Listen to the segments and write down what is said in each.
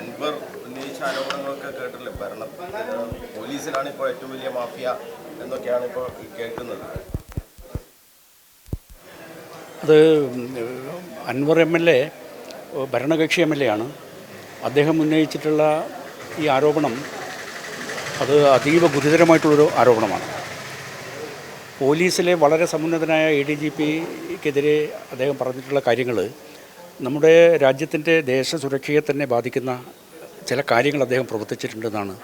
അൻവർ ഉന്നയിച്ച ആരോപണങ്ങളൊക്കെ കേട്ടില്ലേ ഭരണം. പോലീസിലാണ് ഇപ്പോൾ ഏറ്റവും വലിയ മാഫിയ എന്നൊക്കെയാണ് ഇപ്പോൾ കേൾക്കുന്നത്. അത് അൻവർ എം എൽ എ ഭരണകക്ഷി എം എൽ എ ആണ്. അദ്ദേഹം ഉന്നയിച്ചിട്ടുള്ള ഈ ആരോപണം അത് അതീവ ഗുരുതരമായിട്ടുള്ളൊരു ആരോപണമാണ്. പോലീസിലെ വളരെ സമുന്നതനായ എ ഡി ജി പിക്കെതിരെ അദ്ദേഹം പറഞ്ഞിട്ടുള്ള കാര്യങ്ങൾ നമ്മുടെ രാജ്യത്തിന്റെ ദേശസുരക്ഷയെ തന്നെ ബാധിക്കുന്ന ചില കാര്യങ്ങൾ അദ്ദേഹം പ്രവർത്തിച്ചിട്ടുണ്ടെന്നാണ്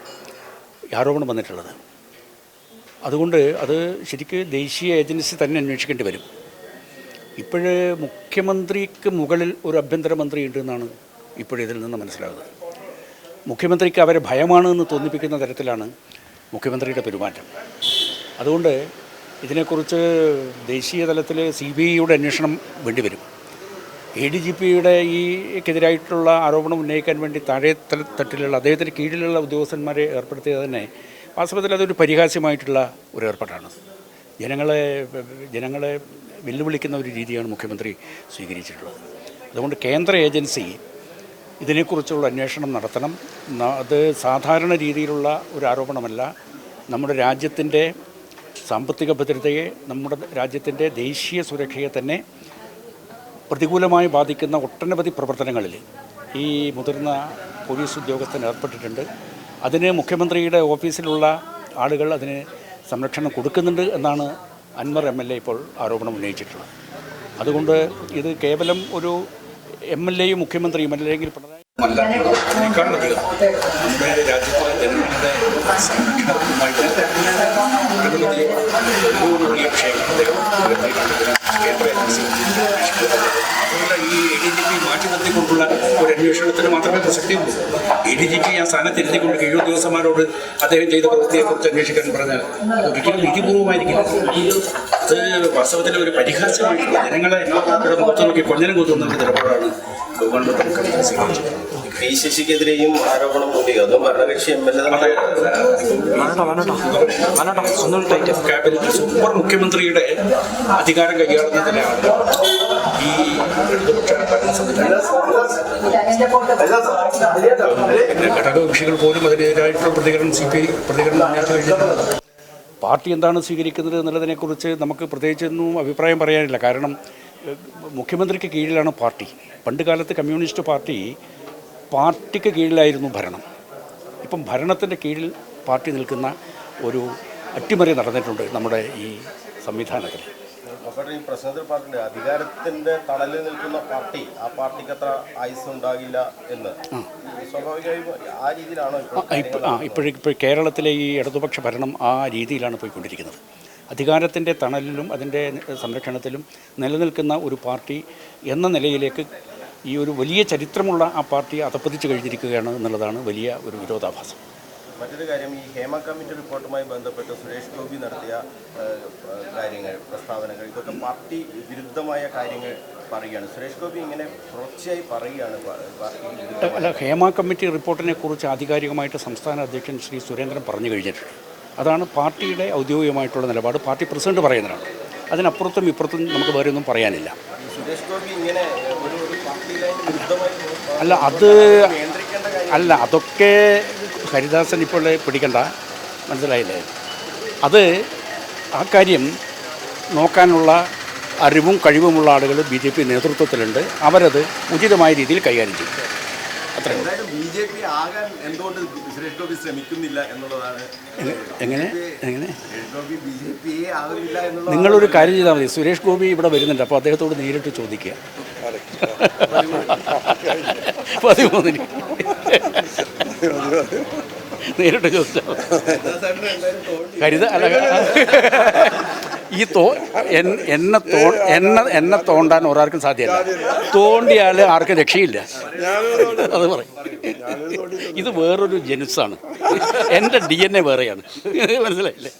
ആരോപണം വന്നിട്ടുള്ളത്. അതുകൊണ്ട് അത് ശരിക്ക് ദേശീയ ഏജൻസി തന്നെ അന്വേഷിക്കേണ്ടി വരും. ഇപ്പോഴ് മുഖ്യമന്ത്രിക്ക് മുകളിൽ ഒരു ആഭ്യന്തരമന്ത്രി ഉണ്ടെന്നാണ് ഇപ്പോഴിതിൽ നിന്ന് മനസ്സിലാകുന്നത് മുഖ്യമന്ത്രിക്ക് അവരെ ഭയമാണ് എന്ന് തോന്നിപ്പിക്കുന്ന തരത്തിലാണ് മുഖ്യമന്ത്രിയുടെ പെരുമാറ്റം. അതുകൊണ്ട് ഇതിനെക്കുറിച്ച് ദേശീയ തലത്തിൽ സി ബി ഐയുടെ അന്വേഷണം വേണ്ടിവരും എ ഡി ജി പിയുടെ ഈക്കെതിരായിട്ടുള്ള ആരോപണം ഉന്നയിക്കാൻ വേണ്ടി താഴെ തട്ടിലുള്ള അദ്ദേഹത്തിന് കീഴിലുള്ള ഉദ്യോഗസ്ഥന്മാരെ ഏർപ്പെടുത്തിയത് തന്നെ വാസ്തവത്തിൽ അതൊരു പരിഹാസ്യമായിട്ടുള്ള ഒരു ഏർപ്പാടാണ്. ജനങ്ങളെ ജനങ്ങളെ വെല്ലുവിളിക്കുന്ന ഒരു രീതിയാണ് മുഖ്യമന്ത്രി സ്വീകരിച്ചിട്ടുള്ളത്. അതുകൊണ്ട് കേന്ദ്ര ഏജൻസി ഇതിനെക്കുറിച്ചുള്ള അന്വേഷണം നടത്തണം. അത് സാധാരണ രീതിയിലുള്ള ഒരു ആരോപണമല്ല. നമ്മുടെ രാജ്യത്തിന്റെ സാമ്പത്തിക ഭദ്രതയെ നമ്മുടെ രാജ്യത്തിന്റെ ദേശീയ സുരക്ഷയെ തന്നെ പ്രതികൂലമായി ബാധിക്കുന്ന ഒട്ടനവധി പ്രവർത്തനങ്ങളിൽ ഈ മുതിർന്ന പോലീസ് ഉദ്യോഗസ്ഥൻ ഏർപ്പെട്ടിട്ടുണ്ട്. അതിന് മുഖ്യമന്ത്രിയുടെ ഓഫീസിലുള്ള ആളുകൾ അതിന് സംരക്ഷണം കൊടുക്കുന്നുണ്ട് എന്നാണ് അൻവർ എം എൽ എ ഇപ്പോൾ ആരോപണം ഉന്നയിച്ചിട്ടുള്ളത്. അതുകൊണ്ട് ഇത് കേവലം ഒരു എം എൽ എയും മുഖ്യമന്ത്രിയും അല്ലെങ്കിൽ പിണറായി നമ്മുടെ ഒരു. കേന്ദ്ര ഏജൻസി അതുകൊണ്ട് ഈ എ ഡി ജി പി മാറ്റി നിർത്തിക്കൊണ്ടുള്ള ഒരു അന്വേഷണത്തിന് മാത്രമേ പ്രസക്തിയുള്ളൂ. എ ഡി ജി പി ആ കീഴ് ഉദ്യോഗസ്ഥന്മാരോട് അദ്ദേഹം ചെയ്ത പ്രവൃത്തിയെക്കുറിച്ച് അന്വേഷിക്കാൻ പറഞ്ഞാൽ ഒരിക്കലും നീതിപൂർവമായിരിക്കില്ല. അത് വാസ്തവത്തിൽ ഒരു പരിഹാസ്യമായിട്ടുള്ള ജനങ്ങളെ ഇവിടെ മുഖത്ത് നോക്കി കൊഞ്ഞനം കുത്തുന്ന ഒരു നിലപാടാണ് ഗവൺമെന്റ് സ്വീകരിച്ചത് പി ശശിക്കെതിരെയും ആരോപണം കൂടി അതും ഭരണകക്ഷി എം എൽ എ സൂപ്പർ മുഖ്യമന്ത്രിയുടെ അധികാരം ഈ ഘടകകക്ഷികൾ പോലും അതിനെതിരായിട്ടുള്ള പ്രതികരണം സി പി ഐ പ്രതികരണം പാർട്ടി എന്താണ് സ്വീകരിക്കുന്നത് എന്നുള്ളതിനെക്കുറിച്ച് നമുക്ക് പ്രത്യേകിച്ചൊന്നും അഭിപ്രായം പറയാനില്ല. കാരണം മുഖ്യമന്ത്രിക്ക് കീഴിലാണ് പാർട്ടി. പണ്ട് കാലത്ത് കമ്മ്യൂണിസ്റ്റ് പാർട്ടി പാർട്ടിക്ക് കീഴിലായിരുന്നു ഭരണം. ഇപ്പം ഭരണത്തിന്റെ കീഴിൽ പാർട്ടി നിൽക്കുന്ന ഒരു അട്ടിമറി നടന്നിട്ടുണ്ട് നമ്മുടെ ഈ സംവിധാനത്തിൽ. അപ്പോൾ ഈ പ്രശ്നത്തിൽ പറഞ്ഞിട്ടുണ്ട് അധികാരത്തിന്റെ തണലിൽ നിൽക്കുന്ന പാർട്ടി ആ പാർട്ടിക്ക് അത്ര ആയുസ് ഉണ്ടാകില്ല എന്ന്. സ്വാഭാവികമായും ആ രീതിയിലാണോ ഇപ്പോഴും ഇപ്പോൾ കേരളത്തിലെ ഈ ഇടതുപക്ഷ ഭരണം ആ രീതിയിലാണ് പോയിക്കൊണ്ടിരിക്കുന്നത്. അധികാരത്തിന്റെ തണലിലും അതിന്റെ സംരക്ഷണത്തിലും നിലനിൽക്കുന്ന ഒരു പാർട്ടി എന്ന നിലയിലേക്ക് ഈ ഒരു വലിയ ചരിത്രമുള്ള ആ പാർട്ടി അതപ്പതിച്ച് കഴിഞ്ഞിരിക്കുകയാണ് എന്നുള്ളതാണ് വലിയ ഒരു വിരോധാഭാസം. മറ്റൊരു കാര്യം ഈ ഹേമ കമ്മിറ്റി റിപ്പോർട്ടുമായി ബന്ധപ്പെട്ട് സുരേഷ് ഗോപി നടത്തിയ കാര്യങ്ങൾ പ്രസ്താവനകൾ ഇതൊക്കെ പാർട്ടി വിരുദ്ധമായ കാര്യങ്ങൾ പറയുകയാണ്. സുരേഷ് ഗോപി ഇങ്ങനെ തുടർച്ചയായി പറയുകയാണ് അല്ല ഹേമ കമ്മിറ്റി റിപ്പോർട്ടിനെ കുറിച്ച് ആധികാരികമായിട്ട് സംസ്ഥാന അധ്യക്ഷൻ ശ്രീ സുരേന്ദ്രൻ പറഞ്ഞു കഴിഞ്ഞിട്ടുണ്ട്. അതാണ് പാർട്ടിയുടെ ഔദ്യോഗികമായിട്ടുള്ള നിലപാട്. പാർട്ടി പ്രസിഡന്റ് പറയുന്നതാണ്. അതിനപ്പുറത്തും ഇപ്പുറത്തും നമുക്ക് വേറെ ഒന്നും പറയാനില്ല. സുരേഷ് ഗോപി ഇങ്ങനെ ഒരു അല്ല അത് അല്ല അതൊക്കെ ഹരിദാസൻ ഇപ്പോൾ പിടിക്കണ്ട. മനസ്സിലായില്ലേ? അത് ആ കാര്യം നോക്കാനുള്ള അറിവും കഴിവുമുള്ള ആളുകൾ ബി ജെ പി നേതൃത്വത്തിലുണ്ട്. അവരത് ഉചിതമായ രീതിയിൽ കൈകാര്യം ചെയ്യും. അത്രയും എന്തായാലും ബി ജെ പി ആകാൻ എന്തുകൊണ്ട് സുരേഷ് ഗോപി ശ്രമിക്കുന്നില്ല എന്നുള്ളതാണ്. എങ്ങനെ? എങ്ങനെ? നിങ്ങളൊരു കാര്യം ചെയ്താൽ മതി. സുരേഷ് ഗോപി ഇവിടെ വരുന്നുണ്ട്. അപ്പോൾ അദ്ദേഹത്തോട് നേരിട്ട് ചോദിക്കുക. പതിമൂന്നിന്. നേരിട്ട് ചോദിച്ചാൽ. കരുത അല്ല ഈ തോ എന്നെ തോ എന്നെ എന്നെ തോണ്ടാൻ ഒരാൾക്കും സാധ്യമല്ല തോണ്ടിയാൽ ആർക്കും രക്ഷയില്ല. അത് പറയും. ഇത് വേറൊരു ജനുസാണ് എന്റെ ഡി എൻ എ വേറെയാണ്. മനസ്സിലായില്ലേ?